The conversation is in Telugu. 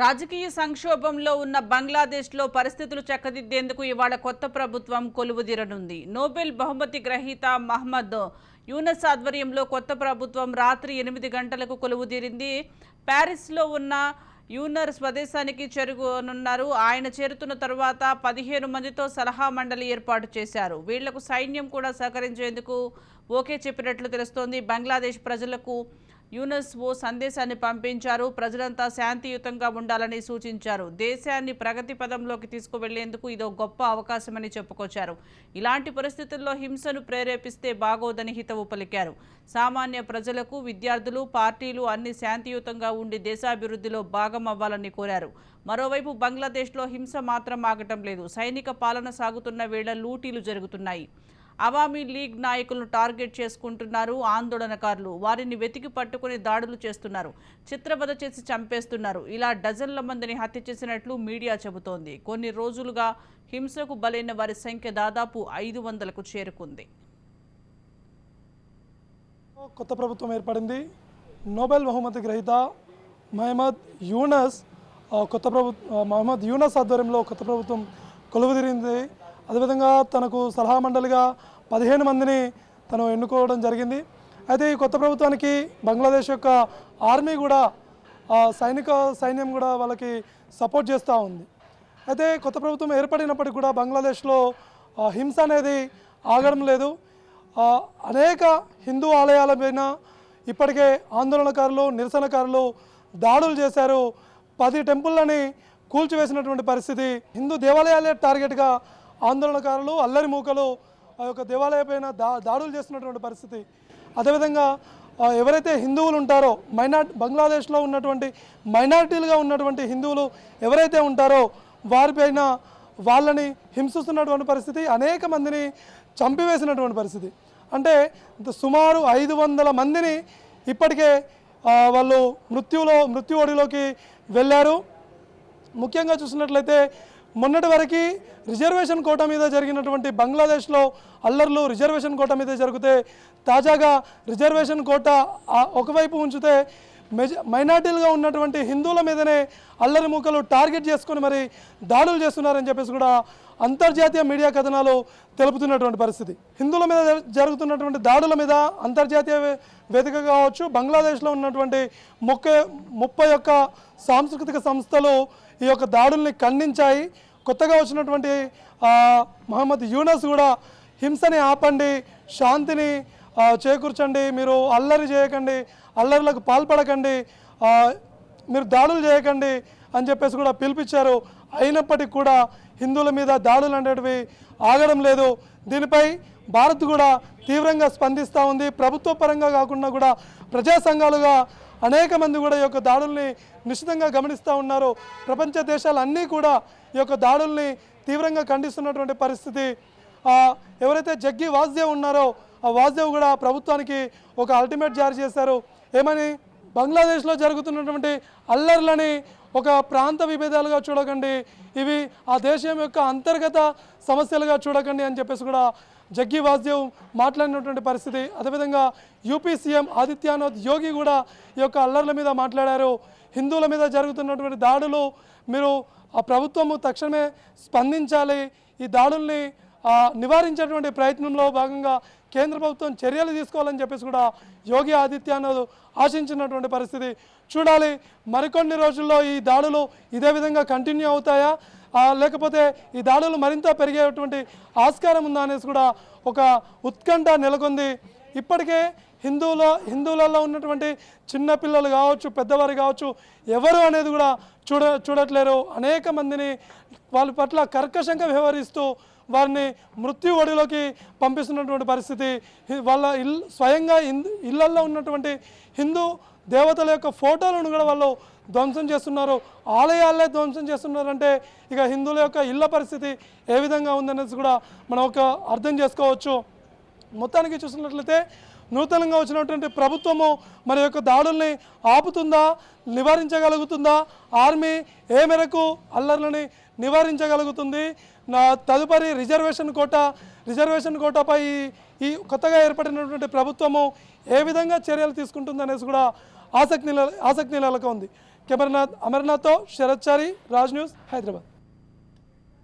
రాజకీయ సంక్షోభంలో ఉన్న బంగ్లాదేశ్లో పరిస్థితులు చక్కదిద్దేందుకు ఇవాళ కొత్త ప్రభుత్వం కొలువుదీరనుంది. నోబెల్ బహుమతి గ్రహీత మహమ్మద్ యూనస్ ఆధ్వర్యంలో కొత్త ప్రభుత్వం రాత్రి ఎనిమిది గంటలకు కొలువుదీరింది. ప్యారిస్లో ఉన్న యూనర్ స్వదేశానికి చేరుకోనున్నారు. ఆయన చేరుతున్న తరువాత పదిహేను మందితో సలహా మండలి ఏర్పాటు చేశారు. వీళ్ళకు సైన్యం కూడా సహకరించేందుకు ఓకే చెప్పినట్లు తెలుస్తోంది. బంగ్లాదేశ్ ప్రజలకు యూనస్ ఓ సందేశాన్ని పంపించారు. ప్రజలంతా శాంతియుతంగా ఉండాలని సూచించారు. దేశాన్ని ప్రగతి పదంలోకి తీసుకువెళ్ళేందుకు ఇదో గొప్ప అవకాశమని చెప్పుకొచ్చారు. ఇలాంటి పరిస్థితుల్లో హింసను ప్రేరేపిస్తే బాగోదని హితవు పలికారు. సామాన్య ప్రజలకు విద్యార్థులు పార్టీలు అన్ని శాంతియుతంగా ఉండి దేశాభివృద్ధిలో భాగం అవ్వాలని కోరారు. మరోవైపు బంగ్లాదేశ్లో హింస మాత్రం ఆగటం లేదు. సైనిక పాలన సాగుతున్న వేళ లూటీలు జరుగుతున్నాయి. అవామీ లీగ్ నాయకులను టార్గెట్ చేసుకుంటున్నారు ఆందోళనకారులు. వారిని వెతికి పట్టుకుని దాడులు చేస్తున్నారు. చిత్రవద చేసి చంపేస్తున్నారు. ఇలా డజన్ల మందిని హత్య చేసినట్లు మీడియా చెబుతోంది. కొన్ని రోజులుగా హింసకు బలైన వారి సంఖ్య దాదాపు ఐదు వందలకు చేరుకుంది. కొత్త ప్రభుత్వం ఏర్పడింది. నోబెల్ బహుమతి గ్రహీత మహమ్మద్ యూనస్ కొత్త ప్రభుత్వ మహమ్మద్ యూనస్ ఆధ్వర్యంలో కొత్త ప్రభుత్వం కొలువుదీరింది. అదేవిధంగా తనకు సలహా మండలిగా పదిహేను మందిని తను ఎన్నుకోవడం జరిగింది. అయితే ఈ కొత్త ప్రభుత్వానికి బంగ్లాదేశ్ యొక్క ఆర్మీ కూడా సైనిక సైన్యం కూడా వాళ్ళకి సపోర్ట్ చేస్తూ ఉంది. అయితే కొత్త ప్రభుత్వం ఏర్పడినప్పటికీ కూడా బంగ్లాదేశ్లో హింస అనేది ఆగడం లేదు. అనేక హిందూ ఆలయాల పైన ఇప్పటికే ఆందోళనకారులు నిరసనకారులు దాడులు చేశారు. పది టెంపుల్లని కూల్చివేసినటువంటి పరిస్థితి హిందూ దేవాలయాలే టార్గెట్గా ఆందోళనకారులు అల్లరి మూకలు ఆ యొక్క దేవాలయపైన దా దాడులు చేస్తున్నటువంటి పరిస్థితి. అదేవిధంగా ఎవరైతే హిందువులు ఉంటారో మైనార్ బంగ్లాదేశ్లో ఉన్నటువంటి మైనారిటీలుగా ఉన్నటువంటి హిందువులు ఎవరైతే ఉంటారో వారిపైన వాళ్ళని హింసిస్తున్నటువంటి పరిస్థితి అనేక మందిని చంపివేసినటువంటి పరిస్థితి. అంటే సుమారు ఐదు వందల మందిని ఇప్పటికే వాళ్ళు మృత్యులో మృత్యు ఒడిలోకి వెళ్ళారు. ముఖ్యంగా చూసినట్లయితే మొన్నటి వరకు రిజర్వేషన్ కోట మీద జరిగినటువంటి బంగ్లాదేశ్లో అల్లర్లు రిజర్వేషన్ కోట మీద జరిగితే తాజాగా రిజర్వేషన్ కోట ఒకవైపు ఉంచితే మెజ మైనార్టీలుగా ఉన్నటువంటి హిందువుల మీదనే అల్లరి మూకలు టార్గెట్ చేసుకొని మరి దాడులు చేస్తున్నారని చెప్పేసి కూడా అంతర్జాతీయ మీడియా కథనాలు తెలుపుతున్నటువంటి పరిస్థితి. హిందువుల మీద జరుగుతున్నటువంటి దాడుల మీద అంతర్జాతీయ వేదిక కావచ్చు బంగ్లాదేశ్లో ఉన్నటువంటి ముక్క ముప్పై ఒక్క సాంస్కృతిక సంస్థలు ఈ యొక్క దాడుల్ని ఖండించాయి. కొత్తగా వచ్చినటువంటి మహమ్మద్ యూనస్ కూడా హింసని ఆపండి శాంతిని చేకూర్చండి మీరు అల్లరి చేయకండి అల్లరిలకు పాల్పడకండి మీరు దాడులు చేయకండి అని చెప్పేసి కూడా పిలిపించారు. అయినప్పటికీ కూడా హిందువుల మీద దాడులు అనేటివి ఆగడం లేదు. దీనిపై భారత్ కూడా తీవ్రంగా స్పందిస్తూ ఉంది. ప్రభుత్వ పరంగా కాకుండా కూడా ప్రజా సంఘాలుగా అనేక మంది కూడా ఈ యొక్క దాడుల్ని నిశ్చితంగా గమనిస్తూ ఉన్నారు. ప్రపంచ దేశాలన్నీ కూడా ఈ యొక్క దాడుల్ని తీవ్రంగా ఖండిస్తున్నటువంటి పరిస్థితి. ఎవరైతే జగ్గి వాసుదేవ్ ఉన్నారో ఆ వాసుదేవ్ కూడా ప్రభుత్వానికి ఒక అల్టిమేట్ జారీ చేశారు. ఏమని? బంగ్లాదేశ్లో జరుగుతున్నటువంటి అల్లర్లని ఒక ప్రాంత విభేదాలుగా చూడకండి. ఇవి ఆ దేశం యొక్క అంతర్గత సమస్యలుగా చూడకండి అని చెప్పేసి కూడా జగ్గి వాసుదేవ్ మాట్లాడినటువంటి పరిస్థితి. అదేవిధంగా యూపీ సీఎం ఆదిత్యనాథ్ యోగి కూడా ఈ యొక్క అల్లర్ల మీద మాట్లాడారు. హిందువుల మీద జరుగుతున్నటువంటి దాడులు మీరు ఆ ప్రభుత్వము తక్షణమే స్పందించాలి. ఈ దాడుల్ని నివారించేటువంటి ప్రయత్నంలో భాగంగా కేంద్ర ప్రభుత్వం చర్యలు తీసుకోవాలని చెప్పేసి కూడా యోగి ఆదిత్యనాథ్ ఆశించినటువంటి పరిస్థితి. చూడాలి మరికొన్ని రోజుల్లో ఈ దాడులు ఇదే విధంగా కంటిన్యూ అవుతాయా? లేకపోతే ఈ దాడులు మరింత పెరిగేటువంటి ఆస్కారం ఉందా అనేసి కూడా ఒక ఉత్కంఠ నెలకొంది. ఇప్పటికే హిందువుల హిందువులలో ఉన్నటువంటి చిన్నపిల్లలు కావచ్చు పెద్దవారు కావచ్చు ఎవరు అనేది కూడా చూడ చూడట్లేరు. అనేక మందిని వాళ్ళ పట్ల కర్కశంగా వ్యవహరిస్తూ వారిని మృత్యు ఒడిలోకి పంపిస్తున్నటువంటి పరిస్థితి. వాళ్ళ ఇల్ స్వయంగా ఇన్- ఉన్నటువంటి హిందూ దేవతల యొక్క ఫోటోలను కూడా వాళ్ళు ధ్వంసం చేస్తున్నారు. ఆలయాలే ధ్వంసం చేస్తున్నారంటే ఇక హిందువుల యొక్క ఇళ్ళ పరిస్థితి ఏ విధంగా ఉందనేసి కూడా మనం ఒక అర్థం చేసుకోవచ్చు. మొత్తానికి చూసినట్లయితే నూతనంగా వచ్చినటువంటి ప్రభుత్వము మరి యొక్క దాడుల్ని ఆపుతుందా? నివారించగలుగుతుందా? ఆర్మీ ఏ మేరకు అల్లర్లని నివారించగలుగుతుంది? నా తదుపరి రిజర్వేషన్ కోట రిజర్వేషన్ కోటాపై ఈ- కొత్తగా ఏర్పడినటువంటి ప్రభుత్వము ఏ విధంగా చర్యలు తీసుకుంటుంది అనేసి కూడా ఆసక్తి ఆసక్తి ఆసక్తి నెలకొంది. కెమెరానాథ్ అమర్నాథ్తో శరత్ చారి రాజ్ న్యూస్ హైదరాబాద్.